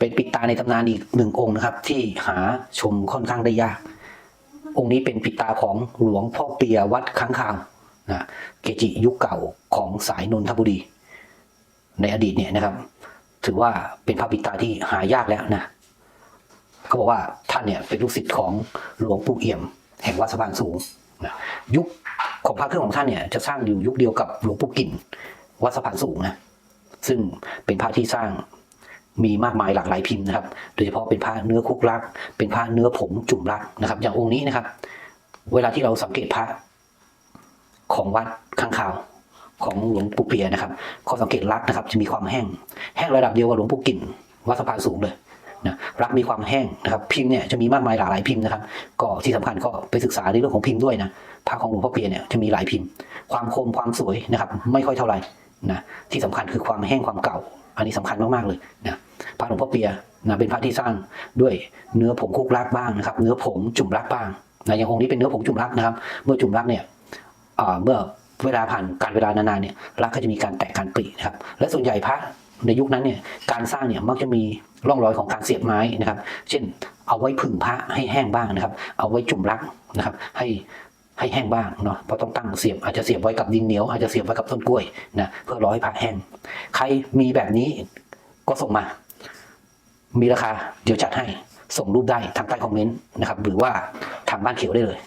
เป็นปิดตาในตำนานอีกหนึ่งองค์นะครับ ที่หาชมค่อนข้างได้ยาก องค์นี้เป็นปิดตาของหลวงพ่อเปียวัดค้างคาวนะเกจิยุคเก่าของสายนนทบุรี ในอดีตเนี่ยนะครับ ถือว่าเป็นพระปิดตาที่หายากแล้วนะเขาบอกว่าท่านเนี่ยเป็นลูกศิษย์ของหลวงปู่เอี่ยม แห่งวัดสะพานสูงนะยุคของพระเครื่องของท่านเนี่ยจะสร้างอยู่ยุคเดียวกับหลวงปู่กิ่นวัดสะพานสูงนะซึ่งเป็นพระที่สร้าง มีมากมายหลากหลายพิมพ์นะครับ โดยเฉพาะเป็นพระเนื้อคุกลัก เป็นพระเนื้อผงจุ่มลักนะครับ อย่างองค์นี้นะครับ เวลาที่เราสังเกตพระของวัดข้างข่าวของหลวงปู่เปียนะครับข้อสังเกตลักนะครับ จะมีความแห้ง แห้งระดับเดียวกับหลวงปู่กิ่นวัดสะพานสูงเลยนะรักมีความแห้งนะครับพิมพ์เนี่ยจะมีมากมายหลากหลายพิมพ์นะครับ ก็ที่สำคัญก็ไปศึกษาในเรื่องของพิมพ์ด้วยนะพระของหลวงพ่อเปียเนี่ยจะมีหลายพิมพ์ ความคมความสวยนะครับ ไม่ค่อยเท่าไหร่นะที่สำคัญคือความแห้งความเก่า อันนี้สำคัญมากๆเลยนะพระหลวงพ่อเปียนะเป็นพระที่สร้างด้วยเนื้อผงคุกรักบ้างนะครับ เนื้อผงจุ่มรักบ้างนะอย่างองค์นี้เป็นเนื้อผงจุ่มรักนะครับ เมื่อจุ่มรักเนี่ยเมื่อเวลาผ่านการเวลานานๆเนี่ยรักก็จะมีการแตกการปรินะครับ และส่วนใหญ่พระในยุคนั้นเนี่ยการสร้างเนี่ยมักจะมีร่องรอยของการเสียบไม้นะครับ เช่น เอาไว้ผึ่งพระให้แห้งบ้างนะครับ เอาไว้จุ่มรักนะครับ ให้ ให้แห้งบ้างเนาะเพราะต้องตั้งเสียบอาจจะเสียบไว้กับดินเหนียวอาจจะเสียบไว้กับต้นกล้วยนะเพื่อรอให้พระแห้งใครมีแบบนี้ก็ส่งมา มีราคาเดี๋ยวจัดให้ส่งรูปได้ทางใต้คอมเมนต์นะครับหรือว่าทางบ้านเขียวได้เลย